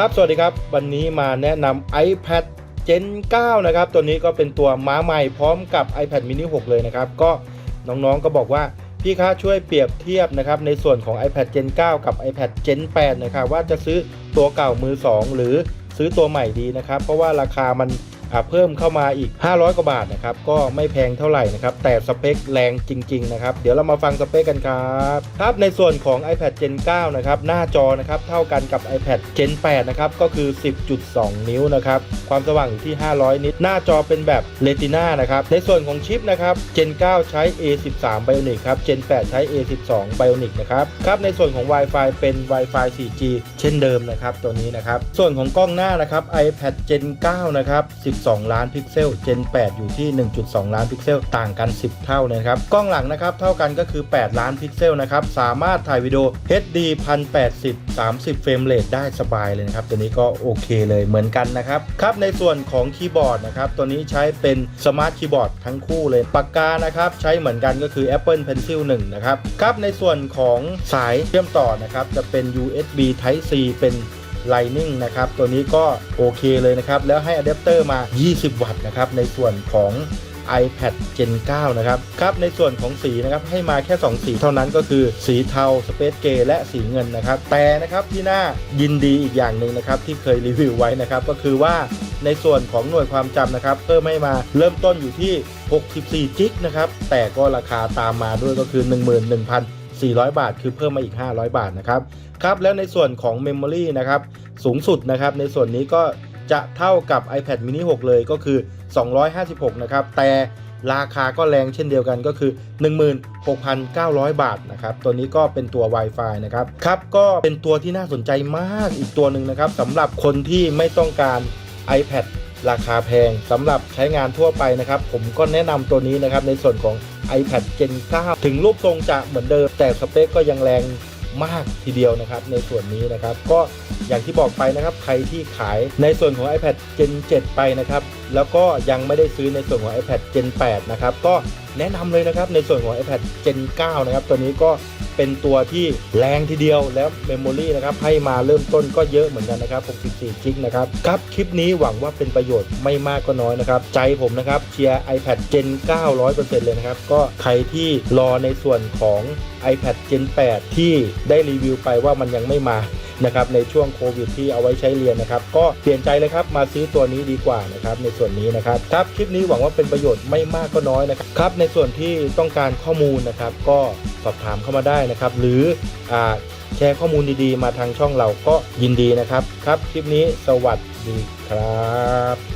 ครับ สวัสดีครับ วันนี้มาแนะนำ iPad Gen 9 นะครับ ตัวนี้ก็เป็นตัวม้าใหม่พร้อมกับ iPad mini 6 เลยนะครับ ก็น้องๆก็บอกว่า พี่คะช่วยเปรียบเทียบนะครับ ในส่วนของ iPad Gen 9 กับ iPad Gen 8 นะครับ ว่าจะซื้อตัวเก่ามือ 2 หรือซื้อตัวใหม่ดีนะครับ เพราะว่าราคามัน เพิ่มเข้ามาอีก 500 กว่าบาทนะครับ ก็ไม่แพงเท่าไหร่นะครับ แต่สเปคแรงจริง ๆ นะครับ เดี๋ยวเรามาฟังสเปคกันครับครับ ในส่วนของ iPad Gen 9 นะครับ หน้าจอนะครับ เท่ากันกับ iPad Gen 8 นะครับ ก็คือ 10.2 นิ้วนะครับ ความสว่างอยู่ที่ 500 นิตหน้าจอเป็นแบบ Retina นะครับ ในส่วนของชิปนะครับ Gen 9 ใช้ A13 Bionic ครับ Gen 8 ใช้ A12 Bionic นะครับครับในส่วนของ Wi-Fi เป็น Wi-Fi 4G เช่นเดิมนะครับตัวนี้นะครับส่วนของกล้องหน้านะครับ iPad Gen 9 นะครับ12 ล้านพิกเซล Gen 8 อยู่ที่ 1.2 ล้านพิกเซล ต่างกัน 10 เท่าเลยครับ กล้องหลังนะครับ เท่ากันก็คือ 8 ล้านพิกเซลนะครับ สามารถถ่ายวิดีโอ HD 1080 30 เฟรมเรทได้สบายเลยนะครับ ตัวนี้ก็โอเคเลยเหมือนกันนะครับ ครับ ในส่วนของคีย์บอร์ดนะครับ ตัวนี้ใช้เป็นสมาร์ทคีย์บอร์ดทั้งคู่เลย ปากกานะครับ ใช้เหมือนกันก็คือ Apple Pencil 1 นะครับ ครับ ในส่วนของสายเชื่อมต่อนะครับ จะเป็น USB Type C เป็น Lightning นะครับ ตัวนี้ก็โอเคเลยนะครับ แล้วให้อะแดปเตอร์มา 20 วัตต์นะครับ ในส่วนของ iPad Gen 9 นะครับ ครับ ในส่วนของสีนะครับ ให้มาแค่ 2 สีเท่านั้นก็คือ สีเทา Space Gray และสีเงินนะครับ แต่นะครับที่น่ายินดีอีกอย่างหนึ่งนะครับ ที่เคยรีวิวไว้นะครับ ก็คือว่าในส่วนของหน่วยความจำนะครับเพิ่มให้มาเริ่มต้นอยู่ที่ 64 จิกนะครับ แต่ก็ราคาตามมาด้วยก็คือ 11,000 400 บาท คือเพิ่มมาอีก 500 บาทนะครับครับแล้วในส่วนของ Memory นะครับสูงสุดนะครับในส่วนนี้ก็จะเท่ากับ iPad mini 6 เลยก็คือ 256 นะครับ แต่ราคาก็แรงเช่นเดียวกันก็คือ 16,900 บาทนะครับ ตัวนี้ก็เป็นตัว Wi-Fi นะครับ ครับ ก็เป็นตัวที่น่าสนใจมากอีกตัวหนึ่งนะครับสำหรับคนที่ไม่ต้องการ iPad ราคาแพงสำหรับใช้งานทั่วไปนะครับ ผมก็แนะนำตัวนี้นะครับ ในส่วนของ iPad Gen 9 ถึงรูปทรงจะเหมือนเดิม แต่สเปคก็ยังแรงมากทีเดียวนะครับ ในส่วนนี้นะครับ ก็อย่างที่บอกไปนะครับ ใครที่ขายในส่วนของ iPad Gen 7 ไปนะครับ แล้วก็ยังไม่ได้ซื้อในส่วนของ iPad Gen 8 นะครับ ก็แนะนำเลยนะครับในส่วนของ iPad Gen 9 นะครับ ตัวนี้ก็ เป็นตัวที่แรงทีเดียวแล้วเมมโมรีนะครับให้มาเริ่มต้นก็เยอะเหมือนกันนะครับ 64 กิกนะครับครับคลิปนี้หวังว่าเป็นประโยชน์ไม่มากก็น้อยนะครับ ใจผมนะครับเชียร์ iPad Gen 9 100%เลยนะครับ ก็ใครที่รอในส่วนของ iPad Gen 8 ที่ได้รีวิวไปว่ามันยังไม่มา นะครับในช่วงโควิดที่เอาไว้ใช้เรียนนะครับก็เปลี่ยนใจเลยครับมาซื้อตัวนี้ดีกว่านะครับในส่วนนี้นะครับครับคลิปนี้หวังว่าเป็นประโยชน์ไม่มากก็น้อยนะครับครับในส่วนที่ต้องการข้อมูลนะครับก็สอบถามเข้ามาได้นะครับหรืออ่าแชร์ข้อมูลดีๆ มาทางช่องเราก็ยินดีนะครับ ครับ คลิปนี้สวัสดีครับ